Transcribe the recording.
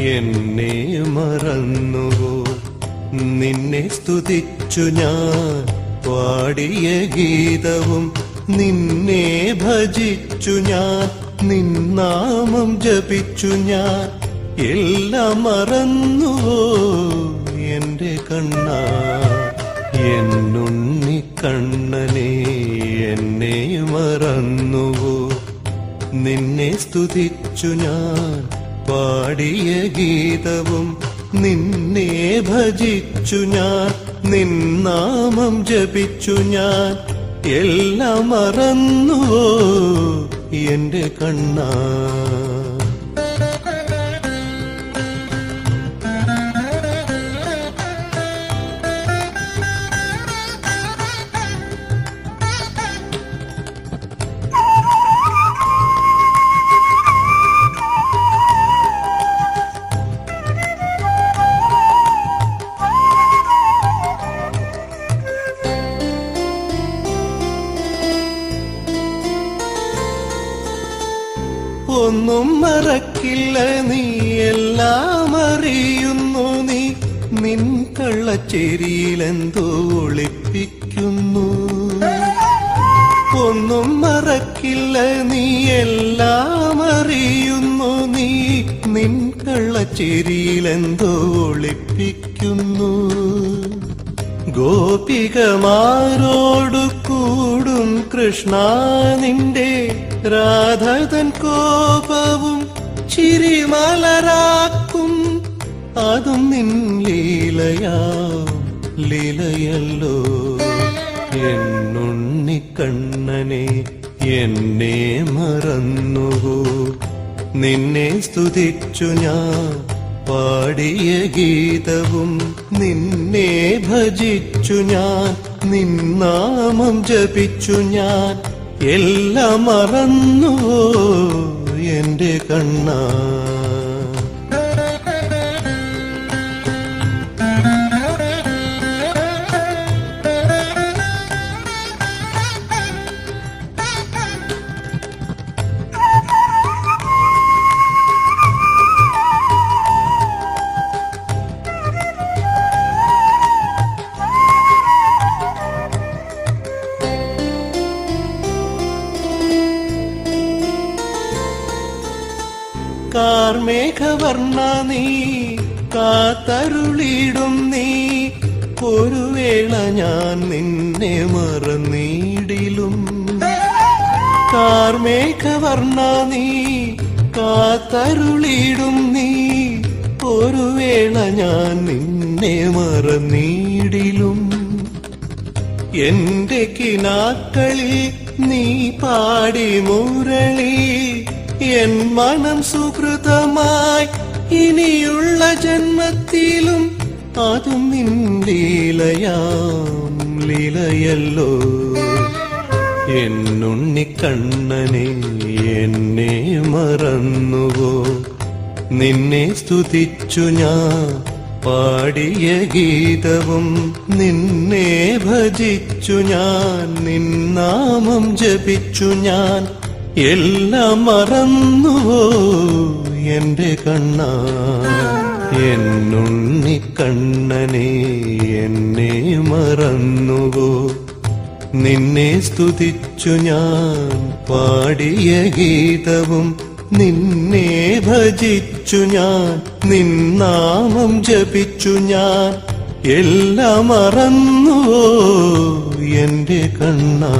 എന്നെ മറന്നുവോ? നിന്നെ സ്തുതിച്ചു ഞാൻ പാടിയ ഗീതവും നിന്നെ ഭജിച്ചു ഞാൻ നിന്നാമം ജപിച്ചു ഞാൻ. എല്ലാം മറന്നുവോ എന്റെ കണ്ണാ? എന്നുണ്ണി കണ്ണനെ എന്നെ മറന്നുവോ? നിന്നെ സ്തുതിച്ചു ഞാൻ പാടിയ ഗീതവും നിന്നെ ഭജിച്ചു ഞാൻ നിന്നാമം ജപിച്ചു ഞാൻ. എല്ലാം മറന്നുവോ എന്റെ കണ്ണാ? ഒന്നും മറക്കില്ല നീ എല്ലാം അറിയുന്നു. നീ നിൻ കള്ളച്ചേരിയിലെന്തോ ഒളിപ്പിക്കുന്നു. ഒന്നും മറക്കില്ല നീ എല്ലാം അറിയുന്നു. നീ നിൻ കള്ളച്ചേരിയിലെന്തോ ഒളിപ്പിക്കുന്നു. ഗോപികമാരോടു കൂടും കൃഷ്ണ നിന്റെ രാധതൻ കോപവും ചിരിമലരാക്കും. അതും നിൻ ലീലയാ ലീലയല്ലോ. എന്നുണ്ണിക്കണ്ണനെ എന്നെ മറന്നുവോ? നിന്നെ സ്തുതിച്ചു ഞാൻ പാടിയ ഗീതവും നിന്നെ ഭജിച്ചു ഞാൻ നിന്നാമം ജപിച്ചു ഞാൻ. എല്ലാം മറന്നുവോ എന്റെ കണ്ണാ? കാർമേഘവർണ നീ കാത്തരുളിടും നീ. ഒരു വേള ഞാൻ നിന്നെ മറന്നീടിലും. കാർമേഘവർണ നീ കാത്തരുളിടും നീ. ഒരു വേള ഞാൻ നിന്നെ മറന്നീടിലും. എന്റെ കിനാക്കളിൽ നീ പാടി മുരളി. എൻ മനം സുഹൃതമായി ഇനിയുള്ള ജന്മത്തിലും അതും നിൻ ലീലയാം ലീലയല്ലോ. എന്നുണ്ണിക്കണ്ണനെ എന്നെ മറന്നുവോ? നിന്നെ സ്തുതിച്ചു ഞാൻ പാടിയ ഗീതവും നിന്നെ ഭജിച്ചു ഞാൻ നിന്നാമം ജപിച്ചു ഞാൻ. എല്ലാം മറന്നുവോ എന്റെ കണ്ണ? എന്നുണ്ണി കണ്ണനെ എന്നെ മറന്നുവോ? നിന്നെ സ്തുതിച്ചു ഞാൻ പാടിയ ഗീതവും നിന്നെ ഭജിച്ചു ഞാൻ നിന്നാമം ജപിച്ചു ഞാൻ. എല്ലാം മറന്നുവോ എന്റെ കണ്ണാ?